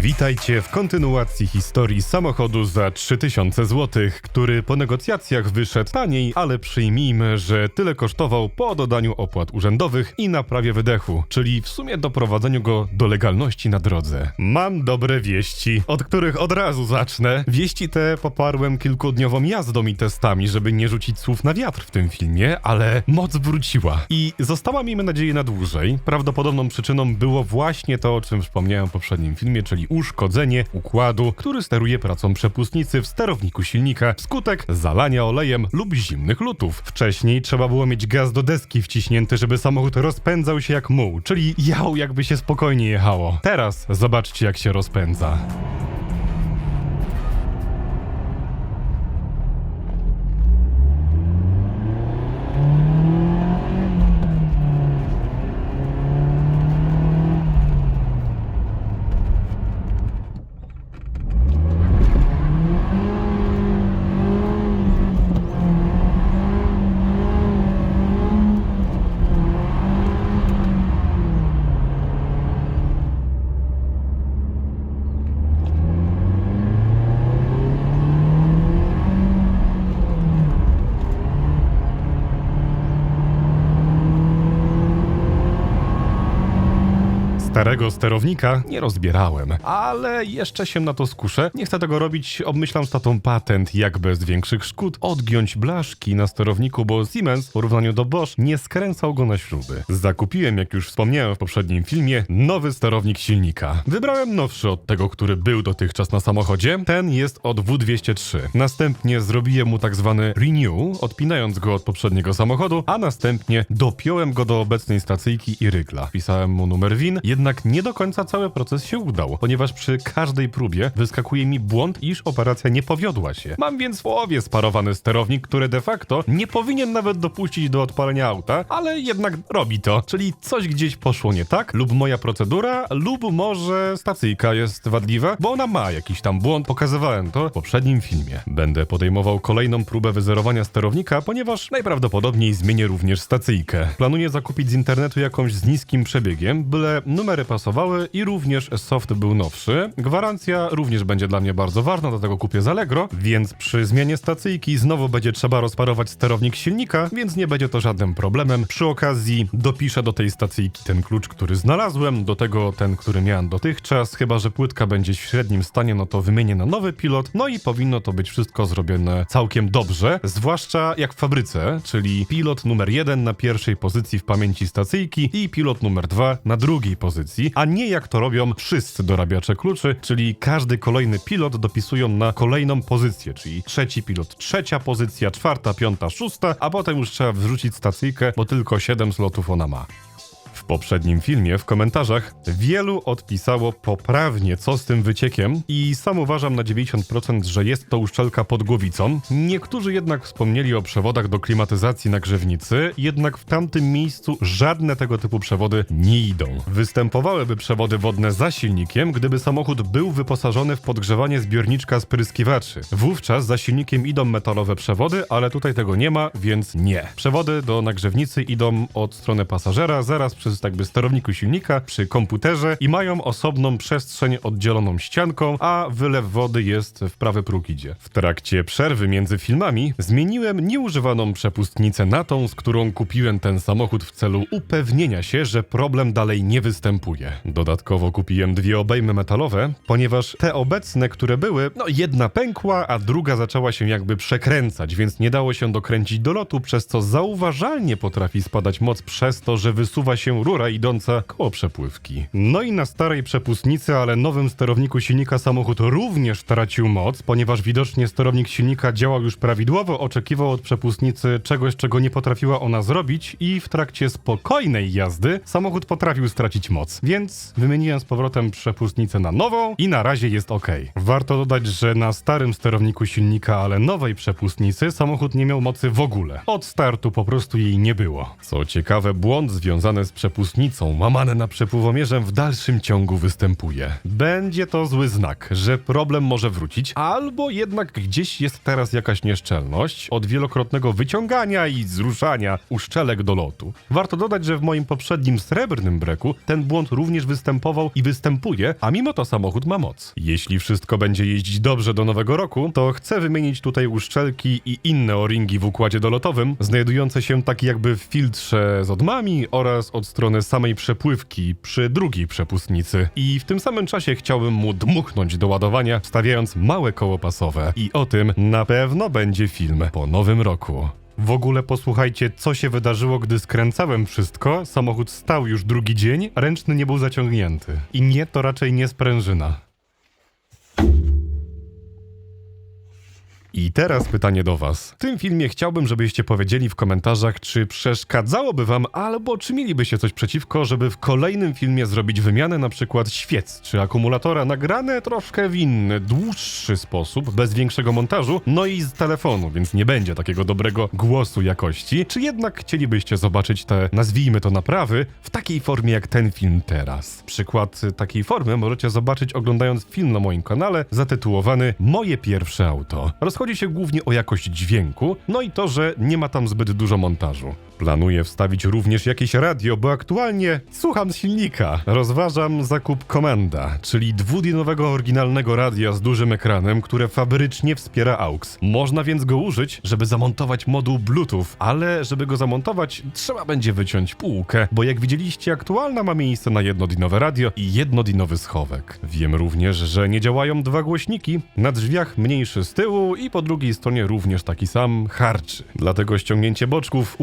Witajcie w kontynuacji historii samochodu za 3000 zł, który po negocjacjach wyszedł taniej, ale przyjmijmy, że tyle kosztował po dodaniu opłat urzędowych i naprawie wydechu, czyli w sumie doprowadzeniu go do legalności na drodze. Mam dobre wieści, od których od razu zacznę. Wieści te poparłem kilkudniową jazdą i testami, żeby nie rzucić słów na wiatr w tym filmie, ale moc wróciła i została miejmy nadzieję na dłużej. Prawdopodobną przyczyną było właśnie to, o czym wspomniałem w poprzednim filmie, czyli uszkodzenie układu, który steruje pracą przepustnicy w sterowniku silnika wskutek zalania olejem lub zimnych lutów. Wcześniej trzeba było mieć gaz do deski wciśnięty, żeby samochód rozpędzał się jak muł, czyli jał jakby się spokojnie jechało. Teraz zobaczcie jak się rozpędza. Starego sterownika nie rozbierałem, ale jeszcze się na to skuszę. Nie chcę tego robić, obmyślam z tatą patent, jak bez większych szkód odgiąć blaszki na sterowniku, bo Siemens w porównaniu do Bosch nie skręcał go na śruby. Zakupiłem, jak już wspomniałem w poprzednim filmie, nowy sterownik silnika. Wybrałem nowszy od tego, który był dotychczas na samochodzie. Ten jest od W203. Następnie zrobiłem mu tak zwany renew, odpinając go od poprzedniego samochodu, a następnie dopiąłem go do obecnej stacyjki i rygla. Wpisałem mu numer WIN, jednak nie do końca cały proces się udał, ponieważ przy każdej próbie wyskakuje mi błąd, iż operacja nie powiodła się. Mam więc w połowie sparowany sterownik, który de facto nie powinien nawet dopuścić do odpalenia auta, ale jednak robi to, czyli coś gdzieś poszło nie tak, lub moja procedura, lub może stacyjka jest wadliwa, bo ona ma jakiś tam błąd, pokazywałem to w poprzednim filmie. Będę podejmował kolejną próbę wyzerowania sterownika, ponieważ najprawdopodobniej zmienię również stacyjkę. Planuję zakupić z internetu jakąś z niskim przebiegiem, byle numery pasowały i również soft był nowszy. Gwarancja również będzie dla mnie bardzo ważna, dlatego kupię z Allegro, więc przy zmianie stacyjki znowu będzie trzeba rozparować sterownik silnika, więc nie będzie to żadnym problemem. Przy okazji dopiszę do tej stacyjki ten klucz, który znalazłem, do tego ten, który miałem dotychczas, chyba że płytka będzie w średnim stanie, no to wymienię na nowy pilot, no i powinno to być wszystko zrobione całkiem dobrze, zwłaszcza jak w fabryce, czyli pilot numer jeden na pierwszej pozycji w pamięci stacyjki i pilot numer dwa na drugiej pozycji, a nie jak to robią wszyscy dorabiacze kluczy, czyli każdy kolejny pilot dopisują na kolejną pozycję, czyli trzeci pilot trzecia pozycja, czwarta, piąta, szósta, a potem już trzeba wrzucić stacyjkę, bo tylko 7 slotów ona ma. Poprzednim filmie w komentarzach wielu odpisało poprawnie, co z tym wyciekiem i sam uważam na 90%, że jest to uszczelka pod głowicą. Niektórzy jednak wspomnieli o przewodach do klimatyzacji na grzewnicy, jednak w tamtym miejscu żadne tego typu przewody nie idą. Występowałyby przewody wodne za silnikiem, gdyby samochód był wyposażony w podgrzewanie zbiorniczka spryskiwaczy. Wówczas za silnikiem idą metalowe przewody, ale tutaj tego nie ma, więc nie. Przewody do nagrzewnicy idą od strony pasażera, zaraz przez jakby sterowniku silnika przy komputerze i mają osobną przestrzeń oddzieloną ścianką, a wylew wody jest w prawy próg idzie. W trakcie przerwy między filmami zmieniłem nieużywaną przepustnicę na tą, z którą kupiłem ten samochód w celu upewnienia się, że problem dalej nie występuje. Dodatkowo kupiłem dwie obejmy metalowe, ponieważ te obecne, które były, no jedna pękła, a druga zaczęła się jakby przekręcać, więc nie dało się dokręcić do lotu, przez co zauważalnie potrafi spadać moc przez to, że wysuwa się rura idąca koło przepływki. No i na starej przepustnicy, ale nowym sterowniku silnika samochód również tracił moc, ponieważ widocznie sterownik silnika działał już prawidłowo, oczekiwał od przepustnicy czegoś, czego nie potrafiła ona zrobić i w trakcie spokojnej jazdy samochód potrafił stracić moc. Więc wymieniłem z powrotem przepustnicę na nową i na razie jest ok. Warto dodać, że na starym sterowniku silnika, ale nowej przepustnicy samochód nie miał mocy w ogóle. Od startu po prostu jej nie było. Co ciekawe, błąd związany z przepustnicą przepustnicą, łamane na przepływomierzem w dalszym ciągu występuje. Będzie to zły znak, że problem może wrócić, albo jednak gdzieś jest teraz jakaś nieszczelność od wielokrotnego wyciągania i zruszania uszczelek do lotu. Warto dodać, że w moim poprzednim srebrnym breku ten błąd również występował i występuje, a mimo to samochód ma moc. Jeśli wszystko będzie jeździć dobrze do nowego roku, to chcę wymienić tutaj uszczelki i inne o-ringi w układzie dolotowym, znajdujące się tak jakby w filtrze z odmami oraz od strony samej przepływki przy drugiej przepustnicy. I w tym samym czasie chciałbym mu dmuchnąć do ładowania, stawiając małe koło pasowe. I o tym na pewno będzie film po nowym roku. W ogóle posłuchajcie, co się wydarzyło, gdy skręcałem wszystko. Samochód stał już drugi dzień, ręczny nie był zaciągnięty. I nie, to raczej nie sprężyna. I teraz pytanie do Was. W tym filmie chciałbym, żebyście powiedzieli w komentarzach, czy przeszkadzałoby Wam, albo czy mielibyście coś przeciwko, żeby w kolejnym filmie zrobić wymianę na przykład świec czy akumulatora nagrane troszkę w inny, dłuższy sposób, bez większego montażu, no i z telefonu, więc nie będzie takiego dobrego głosu jakości. Czy jednak chcielibyście zobaczyć te, nazwijmy to naprawy, w takiej formie jak ten film teraz? Przykład takiej formy możecie zobaczyć oglądając film na moim kanale zatytułowany Moje pierwsze auto. Rozchodzi się głównie o jakość dźwięku, no i to, że nie ma tam zbyt dużo montażu. Planuję wstawić również jakieś radio, bo aktualnie słucham silnika. Rozważam zakup Komenda, czyli dwudinowego oryginalnego radia z dużym ekranem, które fabrycznie wspiera AUX. Można więc go użyć, żeby zamontować moduł Bluetooth, ale żeby go zamontować, trzeba będzie wyciąć półkę, bo jak widzieliście, aktualna ma miejsce na jednodinowe radio i jednodinowy schowek. Wiem również, że nie działają dwa głośniki, na drzwiach mniejszy z tyłu i po drugiej stronie również taki sam harczy. Dlatego ściągnięcie boczków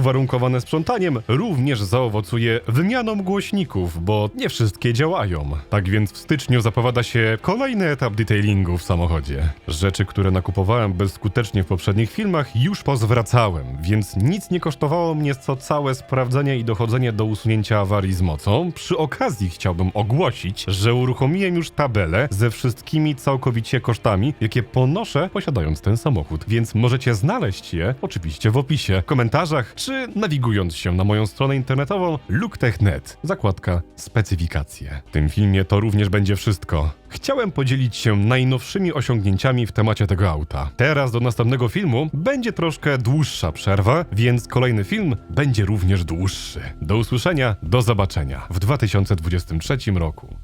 uwarunkowane sprzątaniem również zaowocuje wymianą głośników, bo nie wszystkie działają. Tak więc w styczniu zapowiada się kolejny etap detailingu w samochodzie. Rzeczy, które nakupowałem bezskutecznie w poprzednich filmach, już pozwracałem, więc nic nie kosztowało mnie co całe sprawdzenie i dochodzenie do usunięcia awarii z mocą. Przy okazji chciałbym ogłosić, że uruchomiłem już tabelę ze wszystkimi całkowicie kosztami, jakie ponoszę posiadając ten samochód, więc możecie znaleźć je oczywiście w opisie, komentarzach czy nawigując się na moją stronę internetową looktech.net, zakładka specyfikacje. W tym filmie to również będzie wszystko. Chciałem podzielić się najnowszymi osiągnięciami w temacie tego auta. Teraz do następnego filmu będzie troszkę dłuższa przerwa, więc kolejny film będzie również dłuższy. Do usłyszenia, do zobaczenia w 2023 roku.